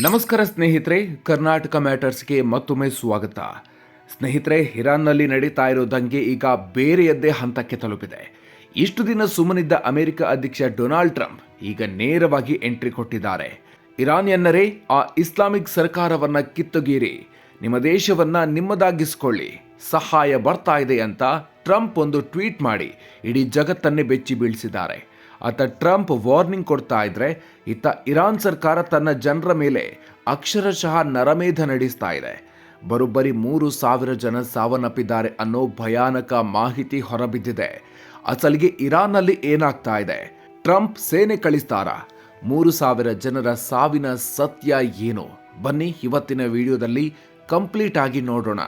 ನಮಸ್ಕಾರ ಸ್ನೇಹಿತರೆ, ಕರ್ನಾಟಕ ಮ್ಯಾಟರ್ಸ್ಗೆ ಮತ್ತೊಮ್ಮೆ ಸ್ವಾಗತ. ಸ್ನೇಹಿತರೆ, ಇರಾನ್ನಲ್ಲಿ ನಡೀತಾ ಇರೋ ದಂಗೆ ಈಗ ಬೇರೆಯದ್ದೇ ಹಂತಕ್ಕೆ ತಲುಪಿದೆ. ಇಷ್ಟು ದಿನ ಸುಮ್ಮನಿದ್ದ ಅಮೆರಿಕ ಅಧ್ಯಕ್ಷ ಡೊನಾಲ್ಡ್ ಟ್ರಂಪ್ ಈಗ ನೇರವಾಗಿ ಎಂಟ್ರಿ ಕೊಟ್ಟಿದ್ದಾರೆ. ಇರಾನ್ ಎನ್ನರೇ, ಆ ಇಸ್ಲಾಮಿಕ್ ಸರ್ಕಾರವನ್ನ ಕಿತ್ತುಗೀರಿ ನಿಮ್ಮ ದೇಶವನ್ನ ನಿಮ್ಮದಾಗಿಸಿಕೊಳ್ಳಿ. ಸಹಾಯ ಬರ್ತಾ ಇದೆ ಅಂತ ಟ್ರಂಪ್ ಒಂದು ಟ್ವೀಟ್ ಮಾಡಿ, ಇಡೀ ಜಗತ್ತನ್ನೇ ಬೆಚ್ಚಿ ಬೀಳಿಸಿದ್ದಾರೆ. ಆತ ಟ್ರಂಪ್ ವಾರ್ನಿಂಗ್ ಕೊಡ್ತಾ ಇದ್ರೆ ಇತ್ತ ಇರಾನ್ ಸರ್ಕಾರ ತನ್ನ ಜನರ ಮೇಲೆ ಅಕ್ಷರಶಃ ನರಮೇಧ ನಡೆಸ್ತಾ ಇದೆ. ಬರೋಬ್ಬರಿ ಮೂರು ಸಾವಿರ ಜನ ಸಾವನ್ನಪ್ಪಿದ್ದಾರೆ ಅನ್ನೋ ಭಯಾನಕ ಮಾಹಿತಿ ಹೊರಬಿದ್ದಿದೆ. ಅಸಲಿಗೆ ಇರಾನ್ನಲ್ಲಿ ಏನಾಗ್ತಾ ಇದೆ? ಟ್ರಂಪ್ ಸೇನೆ ಕಳಿಸ್ತಾರಾ? ಮೂರು ಸಾವಿರ ಜನರ ಸಾವಿನ ಸತ್ಯ ಏನು? ಬನ್ನಿ ಇವತ್ತಿನ ವಿಡಿಯೋದಲ್ಲಿ ಕಂಪ್ಲೀಟ್ ಆಗಿ ನೋಡೋಣ.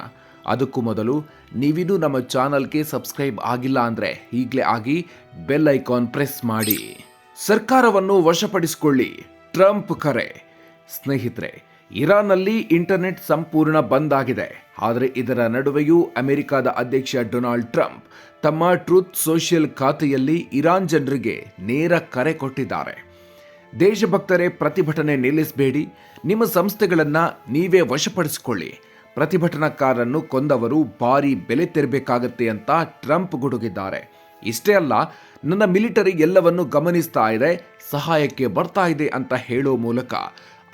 ಅದಕ್ಕೂ ಮೊದಲು ನೀವಿನ್ನೂ ನಮ್ಮ ಚಾನಲ್ಗೆ ಸಬ್ಸ್ಕ್ರೈಬ್ ಆಗಿಲ್ಲ ಅಂದ್ರೆ ಈಗಲೇ ಆಗಿ ಬೆಲ್ ಐಕಾನ್ ಪ್ರೆಸ್ ಮಾಡಿ. ಸರ್ಕಾರವನ್ನು ವಶಪಡಿಸಿಕೊಳ್ಳಿ. ಟ್ರಂಪ್ ಕರೆ. ಸ್ನೇಹಿತರೆ, ಇರಾನ್ನಲ್ಲಿ ಇಂಟರ್ನೆಟ್ ಸಂಪೂರ್ಣ ಬಂದ್ ಆಗಿದೆ. ಆದರೆ ಇದರ ನಡುವೆಯೂ ಅಮೆರಿಕದ ಅಧ್ಯಕ್ಷ ಡೊನಾಲ್ಡ್ ಟ್ರಂಪ್ ತಮ್ಮ ಟ್ರೂತ್ ಸೋಷಿಯಲ್ ಖಾತೆಯಲ್ಲಿ ಇರಾನ್ ಜನರಿಗೆ ನೇರ ಕರೆ ಕೊಟ್ಟಿದ್ದಾರೆ. ದೇಶಭಕ್ತರೇ, ಪ್ರತಿಭಟನೆ ನಿಲ್ಲಿಸಬೇಡಿ. ನಿಮ್ಮ ಸಂಸ್ಥೆಗಳನ್ನ ನೀವೇ ವಶಪಡಿಸಿಕೊಳ್ಳಿ. ಪ್ರತಿಭಟನಾಕಾರರನ್ನು ಕೊಂದವರು ಭಾರಿ ಬೆಲೆ ತೆರಬೇಕಾಗತ್ತೆ ಅಂತ ಟ್ರಂಪ್ ಗುಡುಗಿದ್ದಾರೆ. ಇಷ್ಟೇ ಅಲ್ಲ, ನನ್ನ ಮಿಲಿಟರಿ ಎಲ್ಲವನ್ನು ಗಮನಿಸ್ತಾ ಇದೆ, ಸಹಾಯಕ್ಕೆ ಬರ್ತಾ ಇದೆ ಅಂತ ಹೇಳೋ ಮೂಲಕ.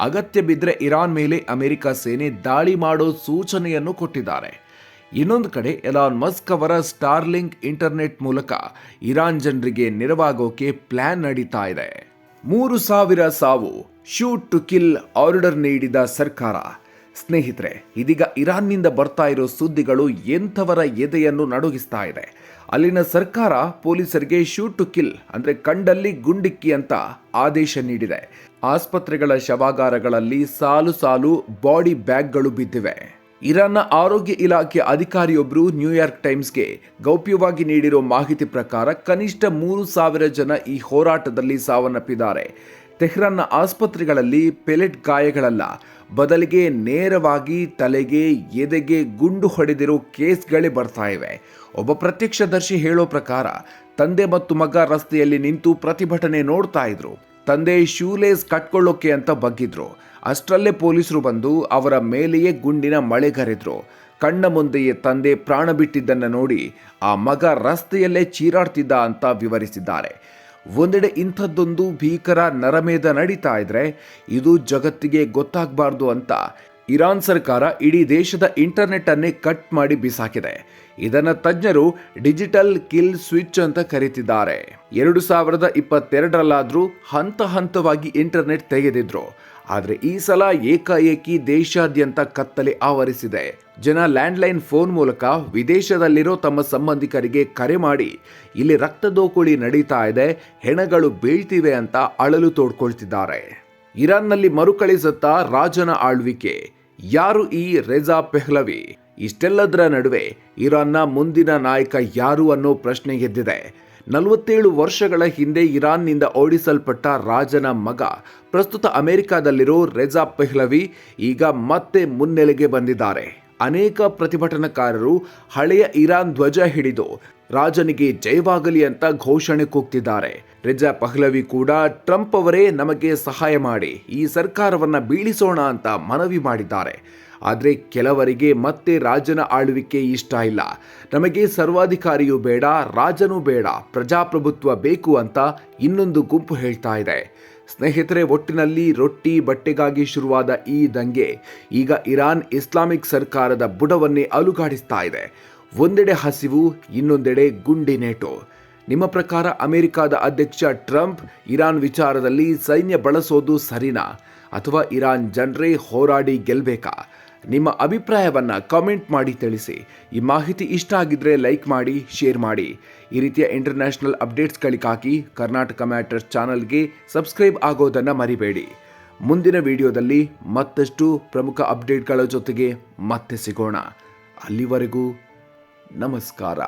ಅಗತ್ಯ ಬಿದ್ದರೆ ಇರಾನ್ ಮೇಲೆ ಅಮೆರಿಕ ಸೇನೆ ದಾಳಿ ಮಾಡೋ ಸೂಚನೆಯನ್ನು ಕೊಟ್ಟಿದ್ದಾರೆ. ಇನ್ನೊಂದು ಕಡೆ, ಎಲಾನ್ ಮಸ್ಕ್ ಅವರ ಸ್ಟಾರ್ಲಿಂಕ್ ಇಂಟರ್ನೆಟ್ ಮೂಲಕ ಇರಾನ್ ಜನರಿಗೆ ನೆರವಾಗೋಕೆ ಪ್ಲಾನ್ ನಡೀತಾ ಇದೆ. ಮೂರು ಸಾವಿರ ಸಾವು, ಶೂಟ್ ಟು ಕಿಲ್ ಆರ್ಡರ್ ನೀಡಿದ ಸರ್ಕಾರ. ಸ್ನೇಹಿತರೆ, ಇದೀಗ ಇರಾನ್ನಿಂದ ಬರ್ತಾ ಇರೋ ಸುದ್ದಿಗಳು ಎಂಥವರ ಎದೆಯನ್ನು ನಡುಗಿಸ್ತಾ ಇದೆ. ಅಲ್ಲಿನ ಸರ್ಕಾರ ಪೊಲೀಸರಿಗೆ ಶೂಟ್ ಟು ಕಿಲ್ ಅಂದ್ರೆ ಕಂಡಲ್ಲಿ ಗುಂಡಿಕ್ಕಿ ಅಂತ ಆದೇಶ ನೀಡಿದೆ. ಆಸ್ಪತ್ರೆಗಳ ಶವಾಗಾರಗಳಲ್ಲಿ ಸಾಲು ಸಾಲು ಬಾಡಿ ಬ್ಯಾಗ್ಗಳು ಬಿದ್ದಿವೆ. ಇರಾನ್ನ ಆರೋಗ್ಯ ಇಲಾಖೆ ಅಧಿಕಾರಿಯೊಬ್ಬರು ನ್ಯೂಯಾರ್ಕ್ ಟೈಮ್ಸ್ಗೆ ಗೌಪ್ಯವಾಗಿ ನೀಡಿರೋ ಮಾಹಿತಿ ಪ್ರಕಾರ ಕನಿಷ್ಠ ಮೂರು ಸಾವಿರ ಜನ ಈ ಹೋರಾಟದಲ್ಲಿ ಸಾವನ್ನಪ್ಪಿದ್ದಾರೆ. ತೆಹ್ರಾನ್ನ ಆಸ್ಪತ್ರೆಗಳಲ್ಲಿ ಪೆಲೆಟ್ ಗಾಯಗಳಲ್ಲ. ಬದಲಿಗೆ ನೇರವಾಗಿ ತಲೆಗೆ, ಎದೆಗೆ ಗುಂಡು ಹೊಡೆದಿರೋ ಕೇಸ್ಗಳೇ ಬರ್ತಾ ಇವೆ. ಒಬ್ಬ ಪ್ರತ್ಯಕ್ಷದರ್ಶಿ ಹೇಳೋ ಪ್ರಕಾರ, ತಂದೆ ಮತ್ತು ಮಗ ರಸ್ತೆಯಲ್ಲಿ ನಿಂತು ಪ್ರತಿಭಟನೆ ನೋಡ್ತಾ ಇದ್ರು. ತಂದೆ ಶೂಲೇಸ್ ಕಟ್ಕೊಳ್ಳೋಕೆ ಅಂತ ಬಗ್ಗಿದ್ರು. ಅಷ್ಟರಲ್ಲೇ ಪೊಲೀಸರು ಬಂದು ಅವರ ಮೇಲೆಯೇ ಗುಂಡಿನ ಮಳೆಗರೆದ್ರು. ಕಣ್ಣ ಮುಂದೆಯೇ ತಂದೆ ಪ್ರಾಣ ಬಿಟ್ಟಿದ್ದನ್ನು ನೋಡಿ ಆ ಮಗ ರಸ್ತೆಯಲ್ಲೇ ಚೀರಾಡ್ತಿದ್ದ ಅಂತ ವಿವರಿಸಿದ್ದಾರೆ. ಒಂದೆಡೆ ಇಂಥದ್ದೊಂದು ಭೀಕರ ನರಮೇಧ ನಡೀತಾ ಇದ್ರೆ ಇದು ಜಗತ್ತಿಗೆ ಗೊತ್ತಾಗಬಾರ್ದು ಅಂತ ಇರಾನ್ ಸರ್ಕಾರ ಇಡೀ ದೇಶದ ಇಂಟರ್ನೆಟ್ ಅನ್ನೇ ಕಟ್ ಮಾಡಿ ಬಿಸಾಕಿದೆ. ಇದನ್ನ ತಜ್ಞರು ಡಿಜಿಟಲ್ ಕಿಲ್ ಸ್ವಿಚ್ ಅಂತ ಕರೀತಿದ್ದಾರೆ. ಎರಡು ಸಾವಿರದ ಇಪ್ಪತ್ತೆರಡರಲ್ಲಾದರೂ ಹಂತ ಹಂತವಾಗಿ ಇಂಟರ್ನೆಟ್ ತೆಗೆದಿದ್ರು. ಆದ್ರೆ ಈ ಸಲ ಏಕಾಏಕಿ ದೇಶಾದ್ಯಂತ ಕತ್ತಲೆ ಆವರಿಸಿದೆ. ಜನ ಲ್ಯಾಂಡ್ಲೈನ್ ಫೋನ್ ಮೂಲಕ ವಿದೇಶದಲ್ಲಿರೋ ತಮ್ಮ ಸಂಬಂಧಿಕರಿಗೆ ಕರೆ ಮಾಡಿ, ಇಲ್ಲಿ ರಕ್ತದೋಕುಳಿ ನಡೀತಾ ಇದೆ, ಹೆಣಗಳು ಬೀಳ್ತಿವೆ ಅಂತ ಅಳಲು ತೋಡ್ಕೊಳ್ತಿದ್ದಾರೆ. ಇರಾನ್ನಲ್ಲಿ ಮರುಕಳಿಸುತ್ತಾ ರಾಜನ ಆಳ್ವಿಕೆ. ಯಾರು ಈ ರೆಜಾ ಪೆಹ್ಲವಿ? ಇಷ್ಟೆಲ್ಲದರ ನಡುವೆ ಇರಾನ್ನ ಮುಂದಿನ ನಾಯಕ ಯಾರು ಅನ್ನೋ ಪ್ರಶ್ನೆ ಎದ್ದಿದೆ. ನಲವತ್ತೇಳು ವರ್ಷಗಳ ಹಿಂದೆ ಇರಾನ್ನಿಂದ ಓಡಿಸಲ್ಪಟ್ಟ ರಾಜನ ಮಗ. ಪ್ರಸ್ತುತ ಅಮೆರಿಕದಲ್ಲಿರೋ ರೆಜಾ ಪೆಹ್ಲವಿ ಈಗ ಮತ್ತೆ ಮುನ್ನೆಲೆಗೆ ಬಂದಿದ್ದಾರೆ. ಅನೇಕ ಪ್ರತಿಭಟನಾಕಾರರು ಹಳೆಯ ಇರಾನ್ ಧ್ವಜ ಹಿಡಿದು ರಾಜನಿಗೆ ಜಯವಾಗಲಿ ಅಂತ ಘೋಷಣೆ ಕೂಗ್ತಿದ್ದಾರೆ. ರೆಜಾ ಪಹ್ಲವಿ ಕೂಡ ಟ್ರಂಪ್ ಅವರೇ ನಮಗೆ ಸಹಾಯ ಮಾಡಿ, ಈ ಸರ್ಕಾರವನ್ನ ಬೀಳಿಸೋಣ ಅಂತ ಮನವಿ ಮಾಡಿದ್ದಾರೆ. ಆದರೆ ಕೆಲವರಿಗೆ ಮತ್ತೆ ರಾಜನ ಆಳ್ವಿಕೆ ಇಷ್ಟ ಇಲ್ಲ. ನಮಗೆ ಸರ್ವಾಧಿಕಾರಿಯೂ ಬೇಡ, ರಾಜನೂ ಬೇಡ, ಪ್ರಜಾಪ್ರಭುತ್ವ ಬೇಕು ಅಂತ ಇನ್ನೊಂದು ಗುಂಪು ಹೇಳ್ತಾ ಇದೆ. ಸ್ನೇಹಿತರೆ, ಒಟ್ಟಿನಲ್ಲಿ ರೊಟ್ಟಿ ಬಟ್ಟೆಗಾಗಿ ಶುರುವಾದ ಈ ದಂಗೆ ಈಗ ಇರಾನ್ ಇಸ್ಲಾಮಿಕ್ ಸರ್ಕಾರದ ಬುಡವನ್ನೇ ಅಲುಗಾಡಿಸ್ತಾ ಇದೆ. ಒಂದೆಡೆ ಹಸಿವು, ಇನ್ನೊಂದೆಡೆ ಗುಂಡಿನೇಟು ನಿಮ್ಮ ಪ್ರಕಾರ ಅಮೆರಿಕದ ಅಧ್ಯಕ್ಷ ಟ್ರಂಪ್ ಇರಾನ್ ವಿಚಾರದಲ್ಲಿ ಸೈನ್ಯ ಬಳಸೋದು ಸರಿನಾ? ಅಥವಾ ಇರಾನ್ ಜನರೇ ಹೋರಾಡಿ ಗೆಲ್ಬೇಕಾ? ನಿಮ್ಮ ಅಭಿಪ್ರಾಯವನ್ನು ಕಾಮೆಂಟ್ ಮಾಡಿ ತಿಳಿಸಿ. ಈ ಮಾಹಿತಿ ಇಷ್ಟ ಆಗಿದ್ರೆ ಲೈಕ್ ಮಾಡಿ, ಶೇರ್ ಮಾಡಿ. ಈ ರೀತಿಯ ಇಂಟರ್ನ್ಯಾಷನಲ್ ಅಪ್ಡೇಟ್ಸ್ಗಳಿಗಾಗಿ ಕರ್ನಾಟಕ ಮ್ಯಾಟರ್ಸ್ ಚಾನಲ್ಗೆ ಸಬ್ಸ್ಕ್ರೈಬ್ ಆಗೋದನ್ನು ಮರಿಬೇಡಿ. ಮುಂದಿನ ವಿಡಿಯೋದಲ್ಲಿ ಮತ್ತಷ್ಟು ಪ್ರಮುಖ ಅಪ್ಡೇಟ್ಗಳ ಜೊತೆಗೆ ಮತ್ತೆ ಸಿಗೋಣ. ಅಲ್ಲಿವರೆಗೂ ನಮಸ್ಕಾರ.